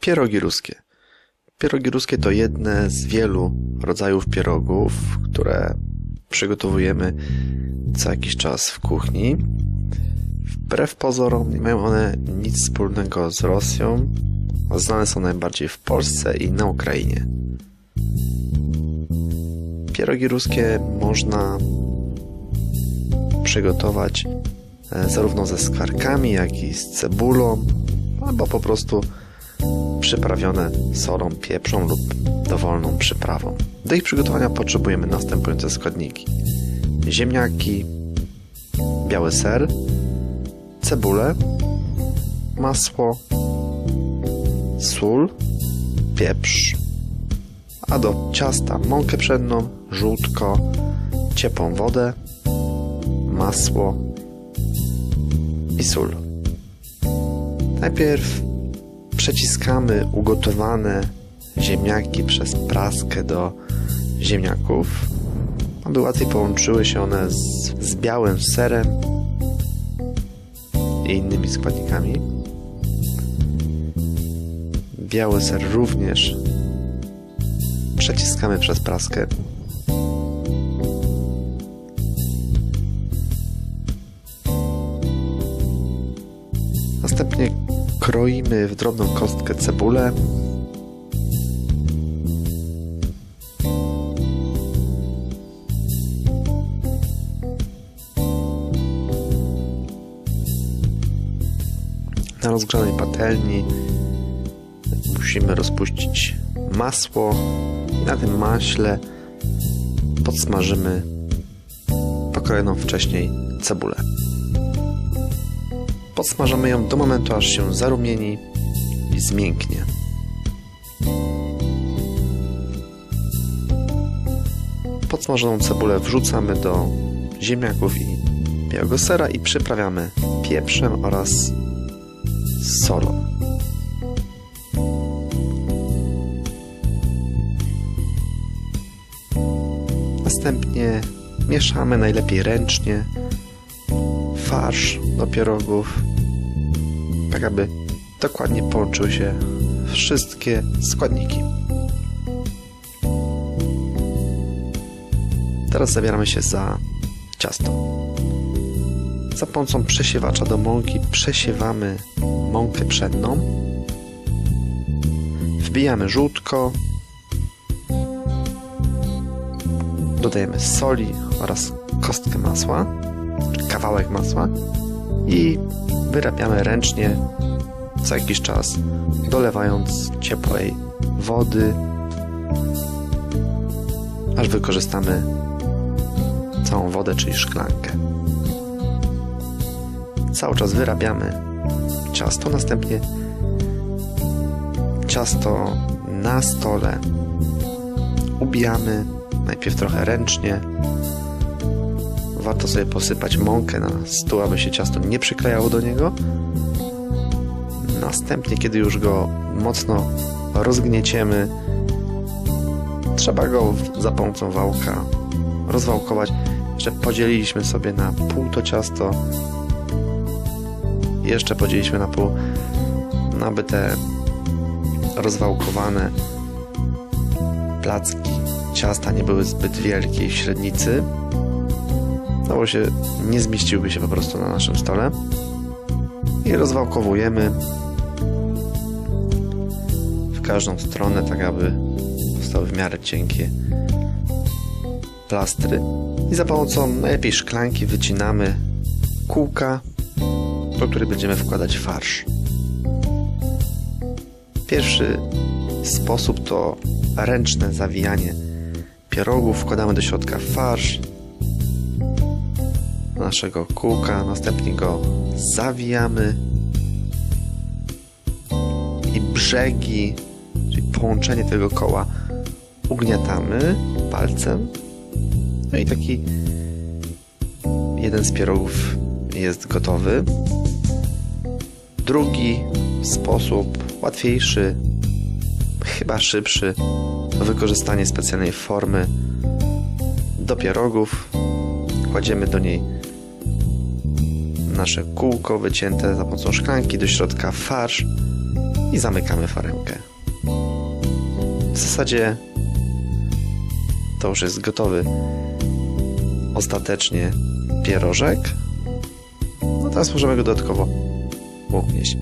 Pierogi ruskie. Pierogi ruskie to jedne z wielu rodzajów pierogów, które przygotowujemy co jakiś czas w kuchni. Wbrew pozorom nie mają one nic wspólnego z Rosją. Znane są najbardziej w Polsce i na Ukrainie. Pierogi ruskie można przygotować e, zarówno ze skwarkami, jak i z cebulą, albo po prostu przyprawione solą, pieprzą lub dowolną przyprawą. Do ich przygotowania potrzebujemy następujące składniki: ziemniaki, biały ser, cebulę, masło, sól, pieprz, a do ciasta mąkę pszenną, żółtko, ciepłą wodę, masło i sól. Najpierw przeciskamy ugotowane ziemniaki przez praskę do ziemniaków, aby łatwiej połączyły się one z, z białym serem i innymi składnikami. Biały ser również przeciskamy przez praskę. Kroimy w drobną kostkę cebulę. Na rozgrzanej patelni musimy rozpuścić masło i na tym maśle podsmażymy pokrojoną wcześniej cebulę. Podsmażamy ją do momentu, aż się zarumieni i zmięknie. Podsmażoną cebulę wrzucamy do ziemniaków i białego sera i przyprawiamy pieprzem oraz solą. Następnie mieszamy najlepiej ręcznie farsz do pierogów, tak aby dokładnie połączyły się wszystkie składniki. Teraz zabieramy się za ciasto. Za pomocą przesiewacza do mąki przesiewamy mąkę pszenną. Wbijamy żółtko. Dodajemy soli oraz kostkę masła, czy kawałek masła i wyrabiamy ręcznie co jakiś czas, dolewając ciepłej wody, aż wykorzystamy całą wodę, czyli szklankę. Cały czas wyrabiamy ciasto, następnie ciasto na stole ubijamy najpierw trochę ręcznie. Warto sobie posypać mąkę na stół, aby się ciasto nie przyklejało do niego. Następnie, kiedy już go mocno rozgnieciemy, trzeba go za pomocą wałka rozwałkować. Jeszcze podzieliliśmy sobie na pół to ciasto. Jeszcze podzieliliśmy na pół, no aby te rozwałkowane placki ciasta nie były zbyt wielkie w średnicy, bo się nie zmieściłyby się po prostu na naszym stole. I rozwałkowujemy w każdą stronę, tak aby powstały w miarę cienkie plastry. I za pomocą najlepiej szklanki wycinamy kółka, do których będziemy wkładać farsz. Pierwszy sposób to ręczne zawijanie pierogów. Wkładamy do środka farsz naszego kółka, następnie go zawijamy i brzegi, czyli połączenie tego koła ugniatamy palcem. No i taki jeden z pierogów jest gotowy. Drugi sposób, łatwiejszy, chyba szybszy, to wykorzystanie specjalnej formy do pierogów. Kładziemy do niej nasze kółko wycięte za pomocą szklanki, do środka farsz i zamykamy faremkę. W zasadzie to już jest gotowy ostatecznie pierożek. No teraz możemy go dodatkowo ugnieść.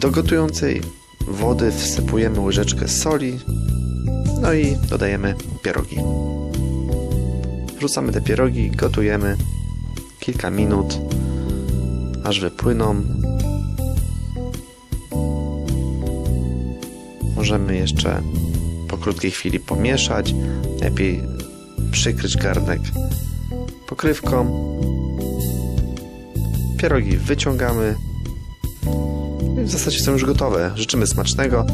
Do gotującej wody wsypujemy łyżeczkę soli, no i dodajemy pierogi. Wrzucamy te pierogi, gotujemy kilka minut, aż wypłyną. Możemy jeszcze po krótkiej chwili pomieszać. Lepiej przykryć garnek pokrywką. Pierogi wyciągamy. I w zasadzie są już gotowe. Życzymy smacznego.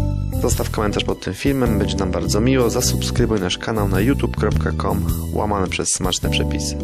Zostaw komentarz pod tym filmem, będzie nam bardzo miło. Zasubskrybuj nasz kanał na youtube.com łamane przez smaczne przepisy.